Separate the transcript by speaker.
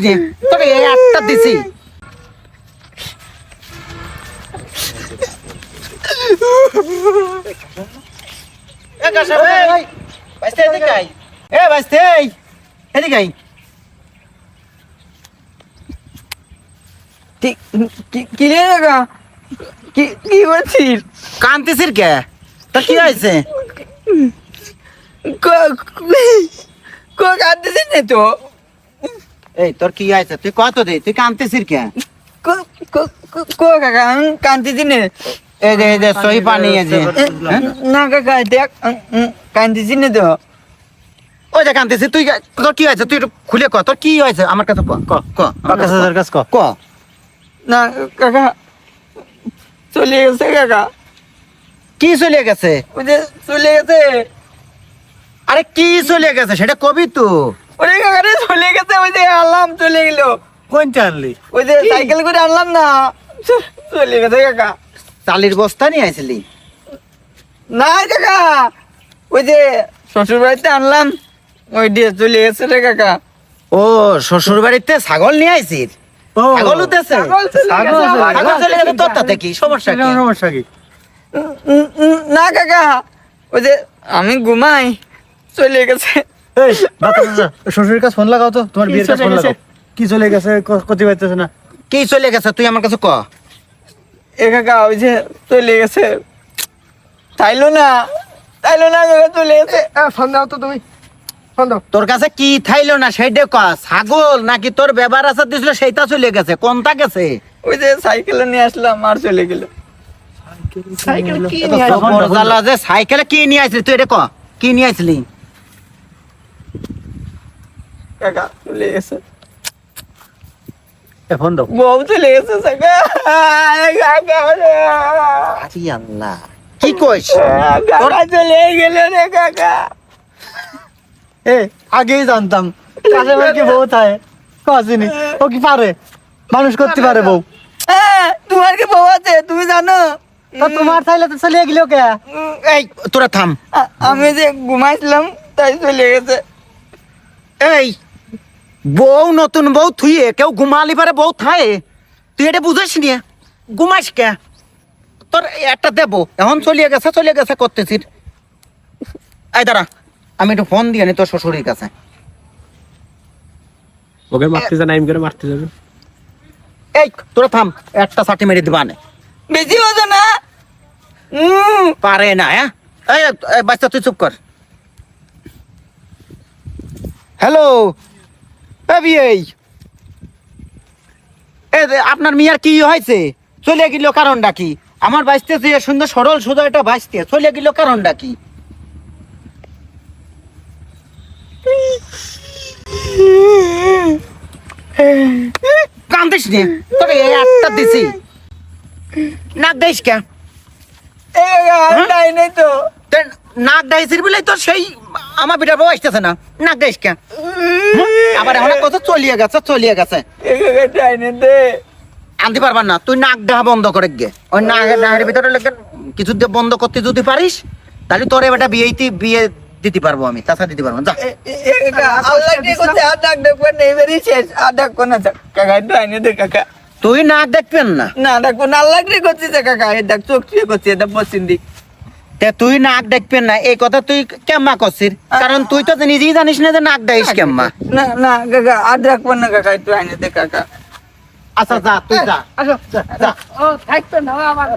Speaker 1: নি। এই একটা দিছি। এ বাইস্তে এদিকে
Speaker 2: কি, কি- কি রে কাকা? কি
Speaker 1: কান্দিসির কে? তোর হয়েছে?
Speaker 2: ক- কো কাঁদতেছিস তো?
Speaker 1: এই তোর কি হয়েছে? তুই কত দে তুই কান্দিসির কে?
Speaker 2: কো- কো- কো- কো কাকা আমি কাঁদতেছি না।
Speaker 1: এই যে এই যে সহি পানি আছে?
Speaker 2: না। কাকা দেখ কাঁদতেছি না তো।
Speaker 1: ওই যে কান্দিসি তুই তোর কি হয়েছে? তুই খুলে ক তোর কি হয়েছে? আমার কাছে ক ক ক আমার কাছে কাছে ক। ক।
Speaker 2: না কাকা চলে গেছে কাকা।
Speaker 1: কি চলে গেছে?
Speaker 2: ওই যে চলে গেছে।
Speaker 1: আরে কি চলে গেছে? সেটা কবি তো।
Speaker 2: ওরে কাকা রে চলে গেছে ওই আনলাম চলে গেল।
Speaker 3: কোনটা আনলি
Speaker 2: ওই যে সাইকেল করে আনলাম না। চলে গেছে কাকা।
Speaker 1: চালির বস্তা নিয়ে আইছিলি?
Speaker 2: না কাকা। ওই যে শ্বশুর বাড়িতে আনলাম। ওই দিয়ে চলে গেছে রে কাকা।
Speaker 1: ও শ্বশুর বাড়িতে ছাগল নিয়ে আইছিস? ছাগল উঠেছে?
Speaker 2: ছাগল চলে
Speaker 3: ছাগল
Speaker 2: গেছে
Speaker 1: তোর তাতে কি সমস্যা কি?
Speaker 3: সমস্যা কি?
Speaker 2: না কাকা। ওই যে আমি ঘুমাই চলে গেছে।
Speaker 3: এই শ্বশুরের কাছে ফোন লাগাও তো তোমার বিয়ের কাছে ফোন লাগাও। কি চলে গেছে? কতি পাইতেছে না।
Speaker 1: কি চলে গেছে? তুই আমার কাছে ক।
Speaker 2: এ কাকা ওই যে চলে গেছে। তাইলো না তাইলো না কাকা চলে গেছে।
Speaker 3: ফোন দাও তো তুমি। ফোন দাও।
Speaker 1: তোর কাছে কি থাইলো না সেইটা ক ছাগল নাকি তোর ব্যবহার আছে দিছিল সেইটা চলে গেছে? কোনটা গেছে?
Speaker 2: ওই যে সাইকেলে নিয়ে আসলাম আর চলে গেল। সাইকেলে কি নিয়ে
Speaker 1: আসলি? তুই এটা ক কি নিয়ে আসলি?
Speaker 2: কাকা চলে গেছে।
Speaker 3: এ ফোন দাও।
Speaker 2: বউ চলে গেছে কাকা কাকা
Speaker 1: আরে। আল্লাহ কি কইস?
Speaker 2: কাকা চলে গেল রে কাকা।
Speaker 3: এ আগেই জানতাম কাছে কি বউ থাকে? কাজিনি ও কি পারে? মানুষ করতে পারে বউ।
Speaker 2: হ্যাঁ, তোমার কি বউ আছে? তুমি জানো?
Speaker 3: তা তোমার চাইলে তো চলে গেল কে?
Speaker 1: এই তোরা থাম।
Speaker 2: আমি যে ঘুমাইছিলাম তাই চলে গেছে।
Speaker 1: এই বউ নতুন বউ থুয়ে কেউ ঘুমালি পারে বউ থায়ে। তুই এটা বুঝিস নি? ঘুমাইস কে? তোর একটা দেবো। এখন চলিয়ে গেছে চলিয়ে গেছে করতেছিস। এই দাঁড়া আমি একটু ফোন দিয়ে নি তোর শ্বশুরের কাছে।
Speaker 4: ওকে মারতে যান আইম করে মারতে যাবে।
Speaker 1: এই তোরা থাম একটা সাটি মেরে দিবা নে
Speaker 2: বেশি হতো না? উম,
Speaker 1: পারে না হ্যাঁ? এই, বাচ্চা তুই চুপ কর। হ্যালো এই। আপনার মিয়ার কি হয়েছে? চলে গেল কারণটা কি? আমার বাঁচতে যে সুন্দর সরল সোজা এটা বাঁচতে চলে গেল কারণটা কি? কান্দিস নে এই একটা দিছি। নাক দেশ কে?
Speaker 2: নাই নাই তো।
Speaker 1: নাক ডাইছিস বলে তো সেই আমার বিটার বউ আসতেছে না। নাক ডাইস কে? আবার এখন কত চলিয়ে গেছে চলিয়ে গেছে। আনতে পারবার না তুই নাক ডাহা বন্ধ করে গে ওই নাক ডাহের ভিতরে লেগে কিছু দিয়ে বন্ধ করতে যদি পারিস তাহলে তোর এবারটা বিয়েতে বিয়ে দিতে পারব আমি তাছাড়া দিতে পারব না যা। তুই নাক দেখবেন না।
Speaker 2: না দেখব না আল্লাহ কি করছে যে কাকা? এ দেখ চোখ চুয়ে করছে এটা পশ্চিম দিক
Speaker 1: তে তুই নাক দেখবেন না এই কথা তুই কেম্মা করছিস? কারণ তুই তো নিজেই জানিস না যে নাক দেখিস কেম্মা।
Speaker 2: না না কাকা আর ডাকবো না কাকা একটু আইনে দে কাকা
Speaker 1: আচ্ছা যা তুই যা।
Speaker 3: ও থাকতো না আমার